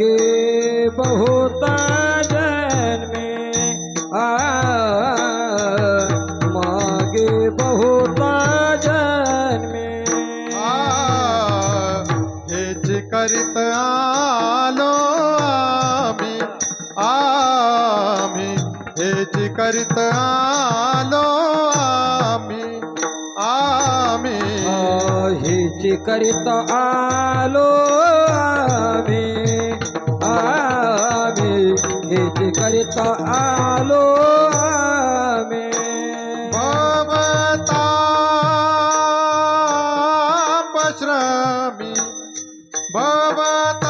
लगे बहुता जन में आ मागे बहुता जन में। आ करित आलो आमी आमी हेज करित आलो आमी आमी। हेच करित आलो आमी करता आलो में भवतापश्रामी भवता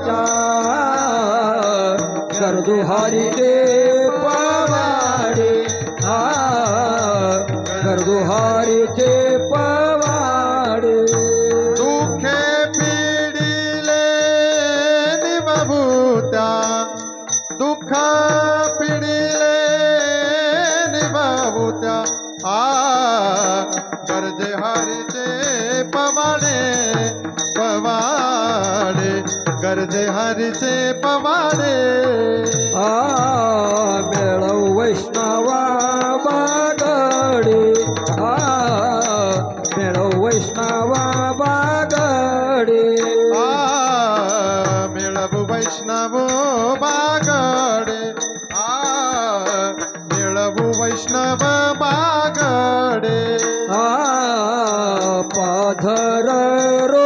बचा कर दुहारी दे पवाड़े आ कर दुहारी दे पवाड़े। दुखे पीड़िले निमभूता दुखा पीड़िले आ गर्जे हरिजे पवाड़े। गरजे हरीचे पवाडे आ वैष्णवा बागडे. आ वैष्णवा बागडे. आ मिळवू वैष्णव बागडे. आ मिळवू वैष्णव बागडे. आ पाधर रोकडे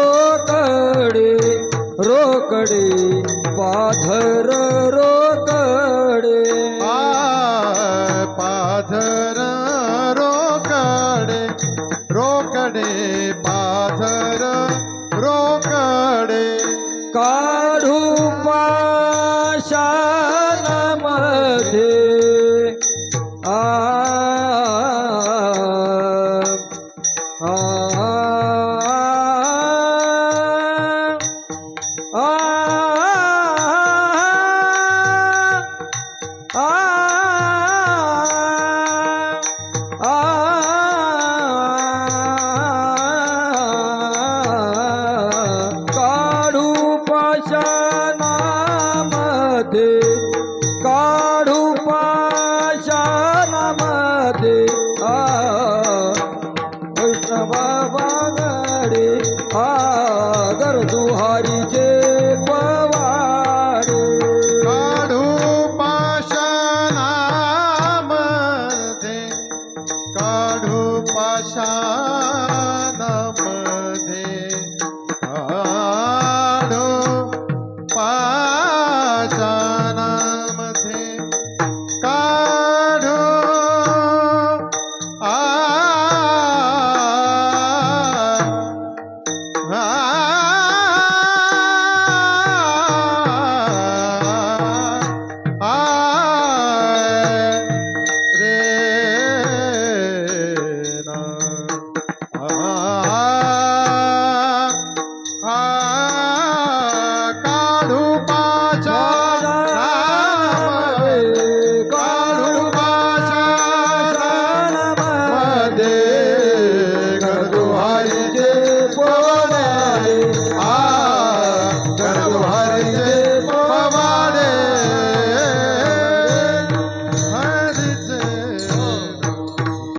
रोकडे पाधर रोकडे आ पाझर रोकडे रोकडे पाझर रोकडे काढू पाशामध्ये काढू पाशानामध्ये काढू पाशानामध्ये आ कृष्ण बाबा गडे आ गरदुहारी जे আশা